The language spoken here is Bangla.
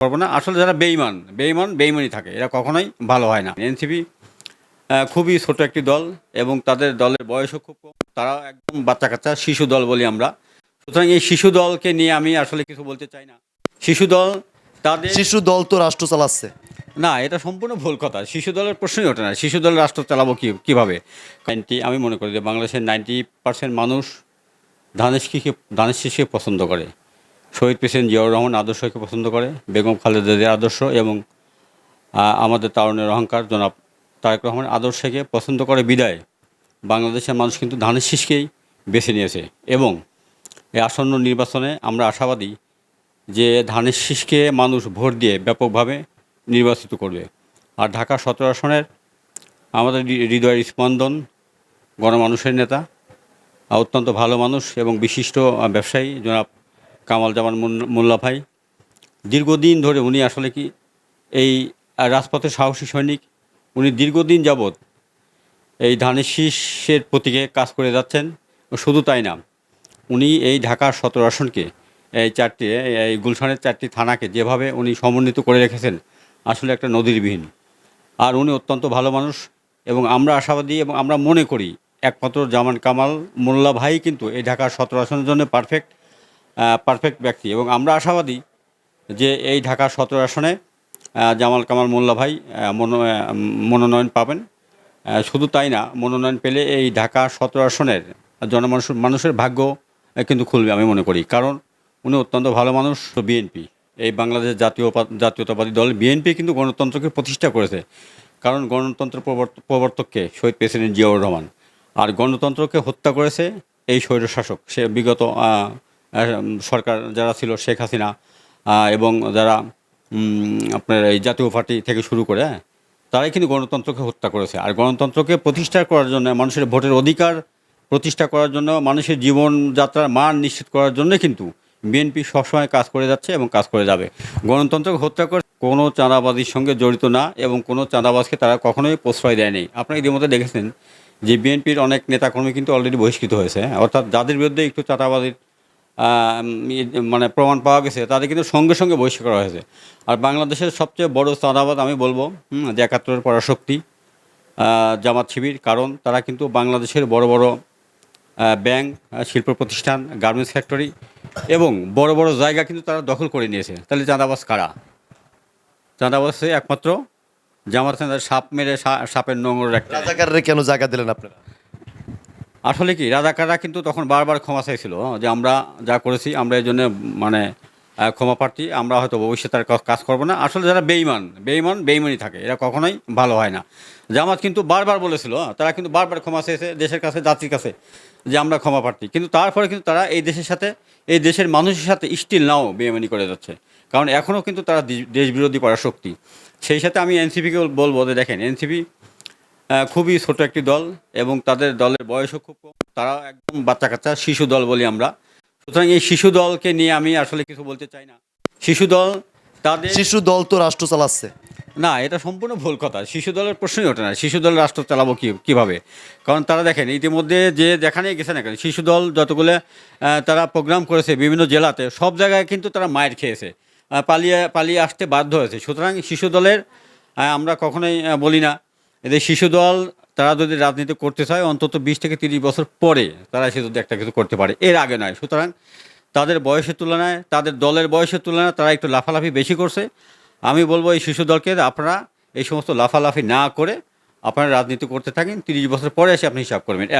করব না। আসলে যারা বেইমান বেইমান বেইমানই থাকে। এরা কখনোই ভালো হয় না। এনসিপি খুবই ছোট একটি দল এবং তাদের দলের বয়সও খুব কম। তারা একদম বাচ্চা কাচ্চা শিশু দল বলি আমরা। সুতরাং এই শিশু দলকে নিয়ে আমি আসলে কিছু বলতে চাই না। শিশু দল তাদের শিশু দল তো রাষ্ট্র চালাচ্ছে। না এটা সম্পূর্ণ ভুল কথা। শিশু দলের প্রশ্নই ওঠে না। শিশু দল রাষ্ট্র চালাবো কী কীভাবে? নাইনটি আমি মনে করি যে বাংলাদেশের নাইনটি পার্সেন্ট মানুষ ধানের শীষকে ধানের শীষকে পছন্দ করে। শহীদ প্রেসিডেন্ট জিয়াউর রহমান আদর্শকে পছন্দ করে, বেগম খালেদা জিয়ার আদর্শ এবং আমাদের তারুণের অহংকার, জনাব তারেক রহমান আদর্শকে পছন্দ করে বিদায়। বাংলাদেশের মানুষ কিন্তু ধানের শীষকেই বেছে নিয়েছে এবং এই আসন্ন নির্বাচনে আমরা আশাবাদী যে ধানের শীষকে মানুষ ভোট দিয়ে ব্যাপকভাবে নির্বাচিত করবে। আর ঢাকা সতেরো আসনের আমাদের হৃদয়ের স্পন্দন, গণমানুষের নেতা, অত্যন্ত ভালো মানুষ এবং বিশিষ্ট ব্যবসায়ী জনাব কামাল জামান মুন- মোল্লা ভাই। দীর্ঘদিন ধরে উনি আসলে কি এই আহ, রাজপথের সাহসী সৈনিক। উনি দীর্ঘদিন যাবৎ এই ধানের শীষের প্রতীকে কাজ করে যাচ্ছেন শুধু তাই না উনি এই ঢাকার সতেরো আসনকে এই চারটি এই গুলশানের চারটি থানাকে যেভাবে উনি সমন্বিত করে রেখেছেন আসলে একটা নদীরবিহীন। আর উনি অত্যন্ত ভালো মানুষ এবং আমরা আশাবাদী এবং আমরা মনে করি একমাত্র জামান কামাল মোল্লা ভাই কিন্তু এই ঢাকার সতেরো আসনের জন্য পারফেক্ট পারফেক্ট ব্যক্তি। এবং আমরা আশাবাদী যে এই ঢাকা সতেরো আসনে জামাল কামাল মোল্লা ভাই মনো- মনোনয়ন পাবেন। শুধু তাই না, মনোনয়ন পেলে এই ঢাকা সতেরো আসনের জনমানুষ মানুষের ভাগ্য কিন্তু খুলবে আমি মনে করি। কারণ উনি অত্যন্ত ভালো মানুষ বিএনপি এই বাংলাদেশ জাতীয় জাতীয়তাবাদী দল বিএনপি কিন্তু গণতন্ত্রকে প্রতিষ্ঠা করেছে। কারণ গণতন্ত্র প্রবর্ত- প্রবর্তককে শহীদ প্রেসিডেন্ট জিয়াউর রহমান। আর গণতন্ত্রকে হত্যা করেছে এই স্বৈরশাসক। সে বিগত সরকার যারা ছিল শেখ হাসিনা এবং যারা আপনার এই জাতীয় পার্টি থেকে শুরু করে হ্যাঁ, তারাই কিন্তু গণতন্ত্রকে হত্যা করেছে। আর গণতন্ত্রকে প্রতিষ্ঠা করার জন্য মানুষের ভোটের অধিকার প্রতিষ্ঠা করার জন্য মানুষের জীবনযাত্রার মান নিশ্চিত করার জন্য কিন্তু বিএনপি সবসময় কাজ করে যাচ্ছে এবং কাজ করে যাবে। গণতন্ত্রকে হত্যা করে কোনো চাঁদাবাজির সঙ্গে জড়িত না এবং কোনো চাঁদাবাজকে তারা কখনোই প্রশ্রয় দেয়নি আপনারা ইতিমধ্যে দেখেছেন যে বিএনপির অনেক নেতাকর্মী কিন্তু অলরেডি বহিষ্কৃত হয়েছে হ্যাঁ, অর্থাৎ যাদের বিরুদ্ধে একটু চাঁদাবাজির মানে প্রমাণ পাওয়া গেছে, তাদের কিন্তু সঙ্গে সঙ্গে বহিষ্কার করা হয়েছে। আর বাংলাদেশের সবচেয়ে বড় চাঁদাবাদ আমি বলব যে একাত্তরের পরাশক্তি জামাত শিবির, কারণ তারা কিন্তু বাংলাদেশের বড় বড় ব্যাংক শিল্প প্রতিষ্ঠান, গার্মেন্টস ফ্যাক্টরি এবং বড় বড় জায়গা কিন্তু তারা দখল করে নিয়েছে। তাহলে চাঁদাবাজ কারা? চাঁদাবাজে একমাত্র জামাত সাপ মেরে সাপের নোংর একটা। কেন জায়গা দিলেন আপনারা? আসলে কি রাজাকাররা কিন্তু তখন বারবার ক্ষমা চাইছিল হ্যাঁ, যে আমরা যা করেছি আমরা এই জন্য মানে ক্ষমা প্রার্থী আমরা হয়তো ভবিষ্যতে আর কাজ করব না। আসলে যারা বেইমান বেইমান বেইমানই থাকে এরা কখনোই ভালো হয় না। জামাত কিন্তু বারবার বলেছিল হ্যাঁ, তারা কিন্তু বারবার ক্ষমা চেয়েছে দেশের কাছে জাতির কাছে যে আমরা ক্ষমা প্রার্থী। কিন্তু তারপরে কিন্তু তারা এই দেশের সাথে এই দেশের মানুষের সাথে স্টিল নাও বেইমানি করে যাচ্ছে। কারণ এখনও কিন্তু তারা দেশ- দেশবিরোধী পরাশক্তি। সেই সাথে আমি এনসিপিকে বলব যে দেখেন এনসিপি খুবই ছোট একটি দল এবং তাদের দলের বয়সও খুব কম। তারা একদম বাচ্চা কাচ্চা শিশু দল বলি আমরা। সুতরাং এই শিশু দলকে নিয়ে আমি আসলে কিছু বলতে চাই না। শিশু দল তাদের শিশু দল তো রাষ্ট্র চালাচ্ছে। না এটা সম্পূর্ণ ভুল কথা। শিশু দলের প্রশ্নই ওঠে না। শিশু দল রাষ্ট্র চালাবো কী কীভাবে? কারণ তারা দেখেন ইতিমধ্যে যে যেখানেই গেছে না কেন শিশু দল যতগুলো তারা প্রোগ্রাম করেছে বিভিন্ন জেলাতে সব জায়গায় কিন্তু তারা মায়ের খেয়েছে পালিয়ে পালিয়ে আসতে বাধ্য হয়েছে। সুতরাং শিশু দলের আমরা কখনোই বলি না। এদের শিশু দল, তারা যদি রাজনীতি করতে চায়, অন্তত বিশ থেকে তিরিশ বছর পরে তারা সে যদি একটা কিছু করতে পারে। এর আগে নয়। সুতরাং তাদের বয়সের তুলনায়, তাদের দলের বয়সের তুলনায় তারা একটু লাফালাফি বেশি করছে। আমি বলব এই শিশু দলকে আপনারা এই সমস্ত লাফালাফি না করে আপনারা রাজনীতি করতে থাকেন, তিরিশ বছর পরে এসে আপনি হিসাব করবেন।